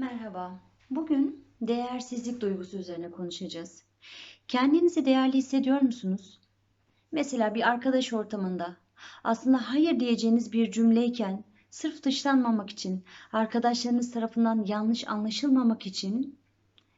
Merhaba. Bugün değersizlik duygusu üzerine konuşacağız. Kendinizi değerli hissediyor musunuz? Mesela bir arkadaş ortamında aslında hayır diyeceğiniz bir cümleyken sırf dışlanmamak için, arkadaşlarınız tarafından yanlış anlaşılmamak için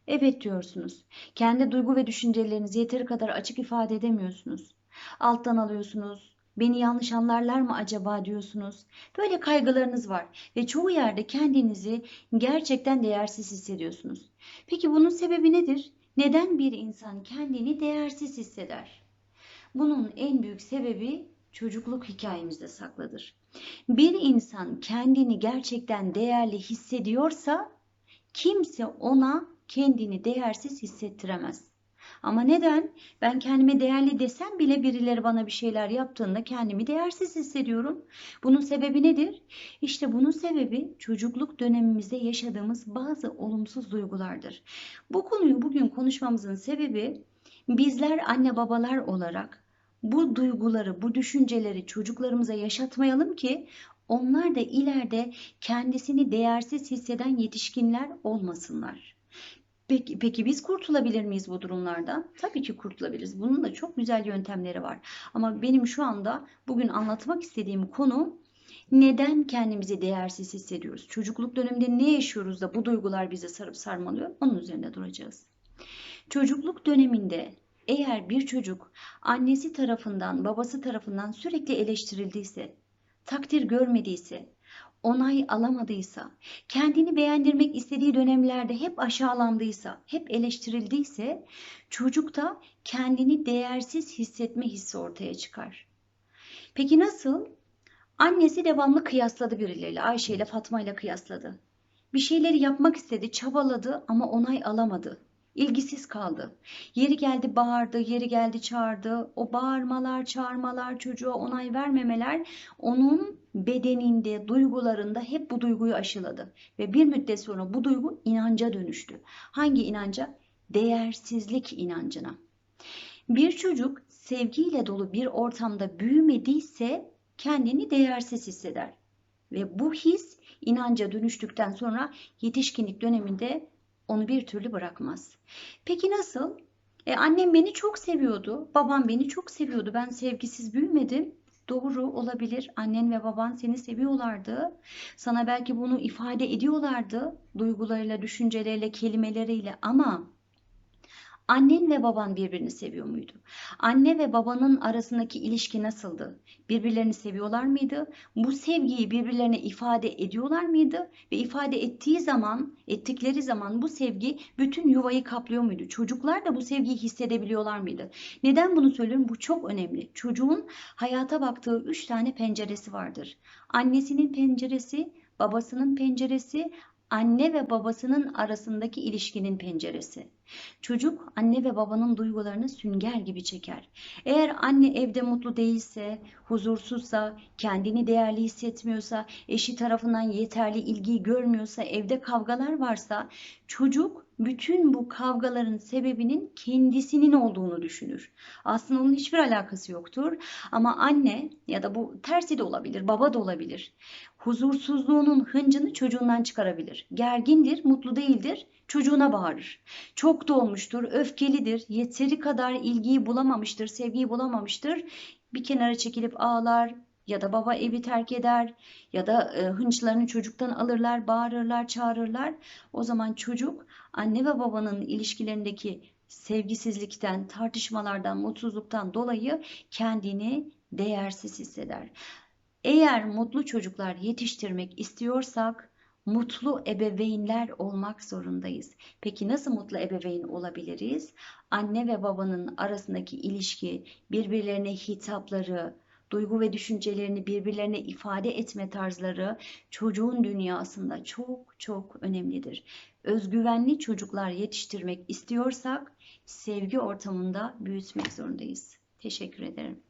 evet diyorsunuz. Kendi duygu ve düşüncelerinizi yeteri kadar açık ifade edemiyorsunuz. Alttan alıyorsunuz. Beni yanlış anlarlar mı acaba diyorsunuz. Böyle kaygılarınız var ve çoğu yerde kendinizi gerçekten değersiz hissediyorsunuz. Peki bunun sebebi nedir? Neden bir insan kendini değersiz hisseder? Bunun en büyük sebebi çocukluk hikayemizde saklıdır. Bir insan kendini gerçekten değerli hissediyorsa kimse ona kendini değersiz hissettiremez. Ama neden? Ben kendime değerli desem bile birileri bana bir şeyler yaptığında kendimi değersiz hissediyorum. Bunun sebebi nedir? İşte bunun sebebi çocukluk dönemimizde yaşadığımız bazı olumsuz duygulardır. Bu konuyu bugün konuşmamızın sebebi bizler anne babalar olarak bu duyguları, bu düşünceleri çocuklarımıza yaşatmayalım ki onlar da ileride kendisini değersiz hisseden yetişkinler olmasınlar. Peki, peki biz kurtulabilir miyiz bu durumlardan? Tabii ki kurtulabiliriz. Bunun da çok güzel yöntemleri var. Ama benim şu anda bugün anlatmak istediğim konu neden kendimizi değersiz hissediyoruz? Çocukluk döneminde ne yaşıyoruz da bu duygular bizi sarıp sarmalıyor? Onun üzerinde duracağız. Çocukluk döneminde eğer bir çocuk annesi tarafından, babası tarafından sürekli eleştirildiyse, takdir görmediyse, onay alamadıysa, kendini beğendirmek istediği dönemlerde hep aşağılandıysa, hep eleştirildiyse çocukta kendini değersiz hissetme hissi ortaya çıkar. Peki nasıl? Annesi devamlı kıyasladı birileriyle. Ayşe ile Fatma ile kıyasladı. Bir şeyleri yapmak istedi, çabaladı ama onay alamadı. İlgisiz kaldı. Yeri geldi bağırdı, yeri geldi çağırdı. O bağırmalar, çağırmalar, çocuğa onay vermemeler onun bedeninde, duygularında hep bu duyguyu aşıladı. Ve bir müddet sonra bu duygu inanca dönüştü. Hangi inanca? Değersizlik inancına. Bir çocuk sevgiyle dolu bir ortamda büyümediyse kendini değersiz hisseder. Ve bu his inanca dönüştükten sonra yetişkinlik döneminde onu bir türlü bırakmaz. Peki nasıl? E, annem beni çok seviyordu, babam beni çok seviyordu. Ben sevgisiz büyümedim. Doğru olabilir. Annen ve baban seni seviyorlardı. Sana belki bunu ifade ediyorlardı duygularıyla, düşünceleriyle, kelimeleriyle ama Annen ve baban birbirini seviyor muydu? Anne ve babanın arasındaki ilişki nasıldı? Birbirlerini seviyorlar mıydı? Bu sevgiyi birbirlerine ifade ediyorlar mıydı? Ve ifade ettiği zaman, ettikleri zaman bu sevgi bütün yuvayı kaplıyor muydu? Çocuklar da bu sevgiyi hissedebiliyorlar mıydı? Neden bunu söylüyorum? Bu çok önemli. Çocuğun hayata baktığı üç tane penceresi vardır. Annesinin penceresi, babasının penceresi, anne ve babasının arasındaki ilişkinin penceresi. Çocuk anne ve babanın duygularını sünger gibi çeker. Eğer anne evde mutlu değilse, huzursuzsa, kendini değerli hissetmiyorsa, eşi tarafından yeterli ilgiyi görmüyorsa, evde kavgalar varsa çocuk bütün bu kavgaların sebebinin kendisinin olduğunu düşünür. Aslında onun hiçbir alakası yoktur. Ama anne ya da bu tersi de olabilir, baba da olabilir. Huzursuzluğunun hıncını çocuğundan çıkarabilir. Gergindir, mutlu değildir çocuğuna bağırır. Çok dolmuştur, öfkelidir, yeteri kadar ilgiyi bulamamıştır, sevgiyi bulamamıştır. Bir kenara çekilip ağlar ya da baba evi terk eder ya da e, hınçlarını çocuktan alırlar, bağırırlar, çağırırlar. O zaman çocuk anne ve babanın ilişkilerindeki sevgisizlikten, tartışmalardan, mutsuzluktan dolayı kendini değersiz hisseder. Eğer mutlu çocuklar yetiştirmek istiyorsak mutlu ebeveynler olmak zorundayız. Peki nasıl mutlu ebeveyn olabiliriz? Anne ve babanın arasındaki ilişki, birbirlerine hitapları, duygu ve düşüncelerini birbirlerine ifade etme tarzları çocuğun dünyasında çok çok önemlidir. Özgüvenli çocuklar yetiştirmek istiyorsak sevgi ortamında büyütmek zorundayız. Teşekkür ederim.